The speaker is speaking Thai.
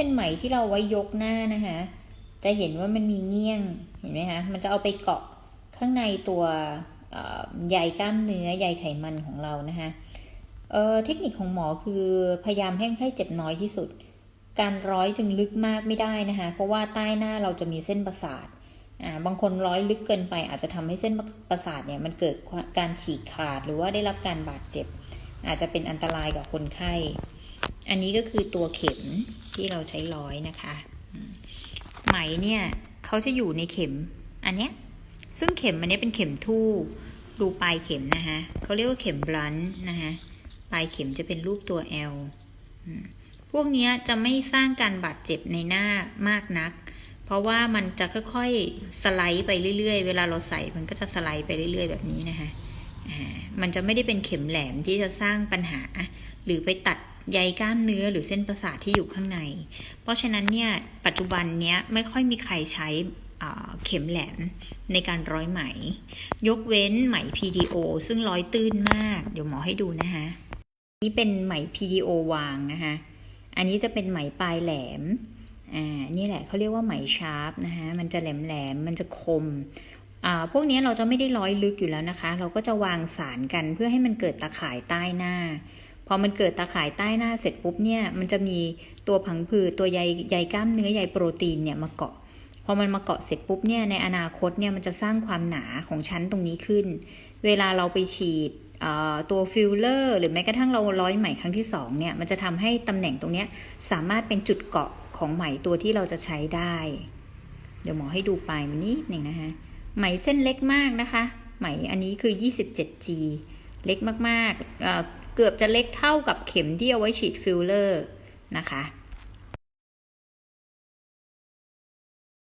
เป็นไหมที่เราไว้ยกหน้านะคะ จะเห็นว่ามันมีเงี้ยงเห็นไหมคะมันจะเอาไปเกาะข้างในตัวใยกล้ามเนื้อใยไขมันของเรานะคะเเทคนิคของหมอคือพยายามให้ให้เจ็บน้อยที่สุด การร้อยจึงลึกมากไม่ได้นะคะ เพราะว่าใต้หน้าเราจะมีเส้นประสาทบางคนร้อยลึกเกินไปอาจจะทำให้เส้นประสาทเนี่ยมันเกิดการฉีกขาดหรือว่าได้รับการบาดเจ็บ อาจจะเป็นอันตรายกับคนไข้ อันนี้ก็คือตัวเข็ม ที่เราใช้ร้อยนะคะ ไหมเนี่ยเขาจะอยู่ในเข็มอันเนี้ยซึ่งเข็มอันนี้เป็นเข็มทู่ดูปลายเข็มนะคะเขาเรียกว่าเข็มบลันนะคะปลายเข็มจะเป็นรูปตัว L อืมพวกนี้จะไม่สร้างการบาดเจ็บในหน้ามากนัก เพราะว่ามันจะค่อยๆสไลด์ไปเรื่อยๆ เวลาเราใส่มันก็จะสไลด์ไปเรื่อยๆ แบบนี้นะคะอ่ามันจะไม่ได้เป็นเข็มแหลมที่จะสร้างปัญหา หรือไปตัด ใยกล้ามเนื้อหรือเส้นประสาทที่อยู่ข้างใน เพราะฉะนั้นเนี่ยปัจจุบันเนี้ยไม่ค่อยมีใครใช้เข็มแหลมในการร้อยไหม ยกเว้นไหม PDO ซึ่งร้อยตื้นมาก เดี๋ยวหมอให้ดูนะคะนี่เป็นไหม PDO วางนะคะอันนี้จะเป็นไหมปลายแหลมอ่านี่แหละเขาเรียกว่าไหมชาร์ปนะคะมันจะแหลมแหลมมันจะคมอ่าพวกนี้เราจะไม่ได้ร้อยลึกอยู่แล้วนะคะ เราก็จะวางสารกันเพื่อให้มันเกิดตาข่ายใต้หน้า พอมันเกิดตาข่ายใต้หน้าเสร็จปุ๊บเนี่ยมันจะมีตัวผังผืดตัวใยใยกล้ามเนื้อใยโปรตีนเนี่ยมาเกาะพอมันมาเกาะเสร็จปุ๊บเนี่ยในอนาคตเนี่ยมันจะสร้างความหนาของชั้นตรงนี้ขึ้น เวลาเราไปฉีดตัวฟิลเลอร์หรือแม้กระทั่งเราร้อยไหมครั้งที่สองเนี่ยมันจะทำให้ตำแหน่งตรงนี้สามารถเป็นจุดเกาะของไหมตัวที่เราจะใช้ได้ เดี๋ยวหมอให้ดูปลายมันนิดหนึ่งนะคะไหมเส้นเล็กมากนะคะ ไหมอันนี้คือ 27G เล็กมากๆ เกือบจะเล็กเท่ากับเข็มที่เอาไว้ฉีดฟิลเลอร์นะคะ